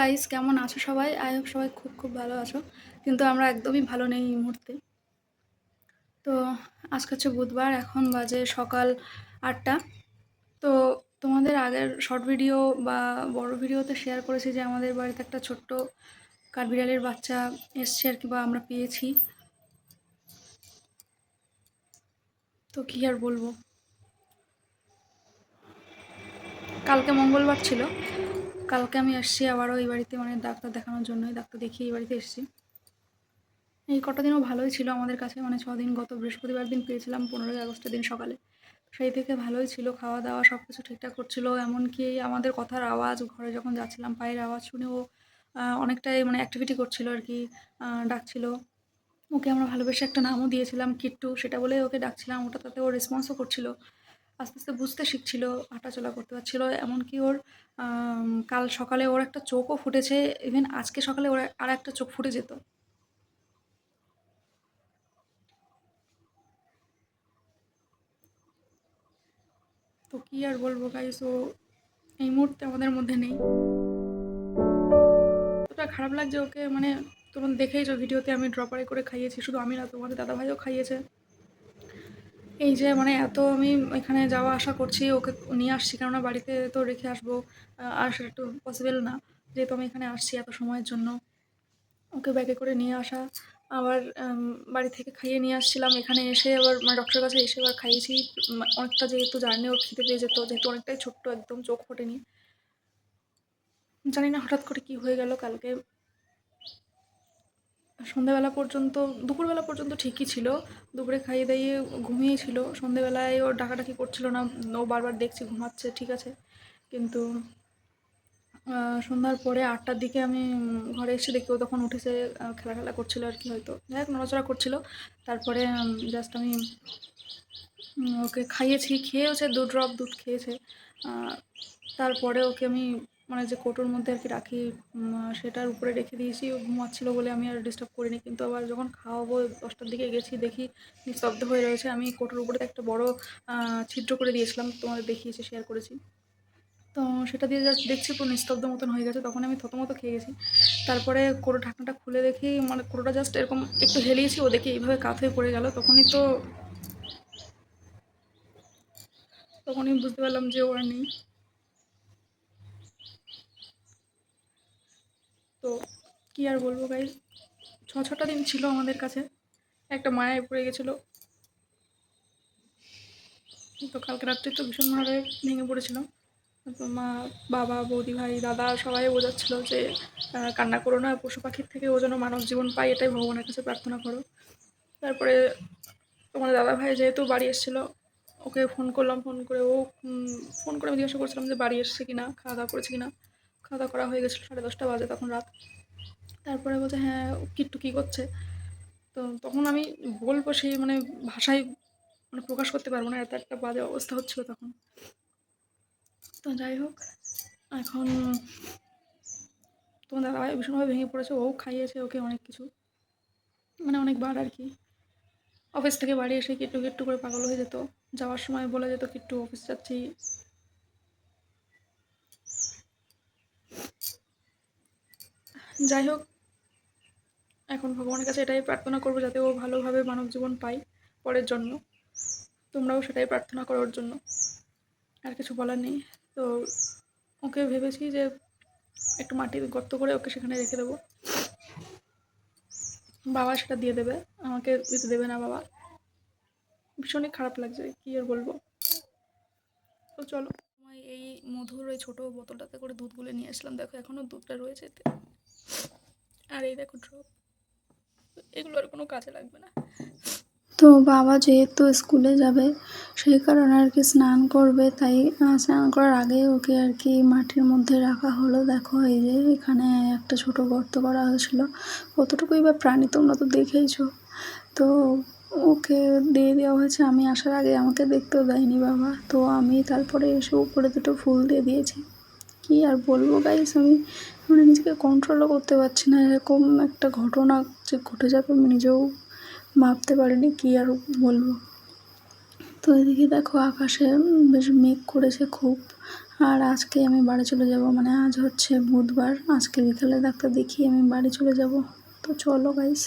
Guys কেমন আছো সবাই? আই হোপ সবাই খুব খুব ভালো আছো। কিন্তু আমরা একদমই ভালো নেই এই মুহূর্তে। তো আজকে হচ্ছে বুধবার, এখন বাজে সকাল আটটা। তো তোমাদের আগের শর্ট ভিডিও বা বড় ভিডিওতে শেয়ার করেছি যে আমাদের বাড়িতে একটা ছোট্ট কাঠবিড়ালের বাচ্চা এসছে আর কি বা আমরা পেয়েছি। তো কী আর বলব? কালকে মঙ্গলবার ছিল। কালকে আমি আসছি আবারও এই বাড়িতে মানে ডাক্তার দেখানোর জন্যই, ডাক্তার দেখিয়ে এই বাড়িতে এসেছি। এই কটা দিনও ভালোই ছিল আমাদের কাছে মানে দিন গত বৃহস্পতিবার দিন পেয়েছিলাম, পনেরোই আগস্টের দিন সকালে। সেই থেকে ভালোই ছিল, খাওয়া দাওয়া সব কিছু ঠিকঠাক করছিল, এমনকি আমাদের কথার আওয়াজ, ঘরে যখন যাচ্ছিলাম, পায়ের আওয়াজ শুনে ও অনেকটাই মানে অ্যাক্টিভিটি করছিল আর কি ডাকছিল। ওকে আমরা ভালোবেসে একটা নামও দিয়েছিলাম, কিট্টু, সেটা বলে ওকে ডাকছিলাম, ওটা তাতে ও রেসপন্সও করছিল। আস্তে আস্তে বুঝতে শিখছিল, হাঁটাচলা করতে পারছিল। এমনকি ওর কাল সকালে ওর একটা চোখও ফুটেছে ইভেন আজকে সকালে ওর আর একটা চোখ ফুটে যেত। তো কি আর বলব গাইস ও এই মুহূর্তে আমাদের মধ্যে নেই। ওটা খারাপ লাগছে ওকে মানে তোমার দেখেইছো ভিডিওতে আমি ড্রপারে করে খাইয়েছি, শুধু আমি না, তোমাদের দাদাভাইও খাইয়েছে। এই যে মানে এত আমি এখানে যাওয়া আসা করছি, ওকে নিয়ে আসছি কেননা বাড়িতে তো রেখে আসব আর সেটা একটু পসিবল না। যেহেতু আমি এখানে আসছি এত সময়ের জন্য, ওকে ব্যাগে করে নিয়ে আসা। আবার বাড়ি থেকে খাইয়ে নিয়ে আসছিলাম। এখানে এসে আবার মানে ডক্টরের কাছে এসে আবার খাইয়েছি। অনেকটা যেহেতু জার্নি, ওর খিদে পেয়ে যেত, যেহেতু অনেকটাই ছোট্ট, একদম চোখ ফোটেনি। জানি না হঠাৎ করে কি হয়ে গেল, কালকে সন্ধ্যাবেলা পর্যন্ত, দুপুরবেলা পর্যন্ত ঠিকই ছিল। দুপুরে খাইয়ে দাইয়ে ঘুমিয়েই ছিল। সন্ধ্যেবেলায় ও ডাকাডাকি করছিল না। ও বারবার দেখছি, ঘুমাচ্ছে, ঠিক আছে। কিন্তু সন্ধ্যার পরে আটটার দিকে আমি ঘরে এসে দেখি ও তখন উঠেছে খেলা খেলা করছিল আর কি হয়তো। যাই হোক, নড়াচড়া করছিল। তারপরে জাস্ট আমি ওকে খাইয়েছি, খেয়েওছে দু ড্রপ দুধ খেয়েছে। তারপরে ওকে আমি মানে যে কোটোর মধ্যে আর কি রাখি সেটার উপরে রেখে দিয়েছি। ঘুমাচ্ছিল বলে আমি আর ডিস্টার্ব করিনি, কিন্তু আবার যখন খাওয়াবো, দশটার দিকে গেছি, দেখি নিস্তব্ধ হয়ে রয়েছে। আমি কোটোর উপরে একটা বড় ছিদ্র করে দিয়েছিলাম, তোমাদের দেখিয়েছি শেয়ার করেছি। তো সেটা দিয়ে জাস্ট দেখছি পুরো নিস্তব্ধ মতন হয়ে গেছে, তখন আমি থতমতো খেয়ে গেছি। তারপরে কোটো ঢাকনাটা খুলে দেখি মানে কোটোটা জাস্ট এরকম একটু হেলিয়েছি, ও দেখি এইভাবে কাত হয়ে পড়ে গেল। তখনই তো, তখনই বুঝতে পারলাম যে ওরা নেই। তো কি আর বলব গাই ছ, ছটা দিন ছিল আমাদের কাছে। একটা মায়ায় পড়ে গেছিল। তো কালকে রাত্রে তো ভীষণভাবে ভেঙে পড়েছিলাম। তো মা, বাবা, বৌদি, ভাই, দাদা সবাই বোঝাচ্ছিল যে কান্না করো না, পশু পাখির থেকে ও যেন মানব জীবন পায়, এটাই ভগবানের কাছে প্রার্থনা করো। তারপরে তোমার দাদা ভাই যেহেতু বাড়ি এসেছিল, ওকে ফোন করলাম ফোন করে ও ফোন করে আমি জিজ্ঞাসা করছিলাম যে বাড়ি এসছে কিনা, খাওয়া দাওয়া করেছে কিনা। খাওয়া করা হয়ে গেছিল সাড়ে দশটা বাজে তখন রাত। তারপরে বলছে হ্যাঁ কিট্টু কী করছে। তো তখন আমি বলব সেই মানে ভাষায় মানে প্রকাশ করতে পারব না, এত একটা বাজে অবস্থা হচ্ছিল তখন। তো যাই হোক, এখন তোমার দাদাভাই ভীষণভাবে ভেঙে পড়েছে, ও খাইয়েছে, ওকে অনেক কিছু। মানে অনেকবার আর কি। অফিস থেকে বাড়ি এসে কিট্টু কিট্টু করে পাগল হয়ে যেত। যাওয়ার সময় বলে যেত, কিট্টু, অফিস যাচ্ছি। যাই হোক, এখন ভগবানের কাছে এটাই প্রার্থনা করব যাতে ও ভালোভাবে মানব জীবন পায় পরের জন্য তোমরাও সেটাই প্রার্থনা করো ওর জন্য। আর কিছু বলার নেই। তো ওকে ভেবেছি যে একটু মাটির গর্ত করে ওকে সেখানে রেখে দেবো। বাবা সেটা দিয়ে দেবে। আমাকে দিতে দেবে না বাবা। ভীষণই খারাপ লাগছে, কী আর বলব। তো চলো আমি এই মধুর ওই ছোটো বোতলটাতে করে দুধ গুলে নিয়ে আসলাম। দেখো এখনও দুধটা রয়েছে। আর এই দেখো ড্রপ এগুলো আর কোনো কাজে লাগবে না। তো বাবা যেহেতু স্কুলে যাবে, সেই কারণে আর কি স্নান করবে, তাই স্নান করার আগে ওকে আর কি মাটির মধ্যে রাখা হলো। দেখো এই যে এখানে একটা ছোট গর্ত করা হয়েছিল। কতটুকুই বা প্রাণী তোমরা তো দেখেইছো। তো ওকে দিয়ে দেওয়া হয়েছে। আমি আসার আগে আমাকে দেখতেও দেয়নি বাবা। তো আমি তারপরে এসে উপরে দুটো ফুল দিয়ে দিয়েছি। কি আর বলব গাইস আমি? মানে নিজেকে কন্ট্রোলও করতে পারছি না। এরকম একটা ঘটনা যে ঘটে যাবে আমি নিজেও ভাবতে পারিনি কী আর বলব। তো এদিকে দেখো আকাশে বেশ মেঘ করেছে খুব। আর আজকে আমি বাড়ি চলে যাব মানে আজ হচ্ছে বুধবার। আজকে বিকালে ডাক্তার দেখিয়ে আমি বাড়ি চলে যাব। তো চলো গাইস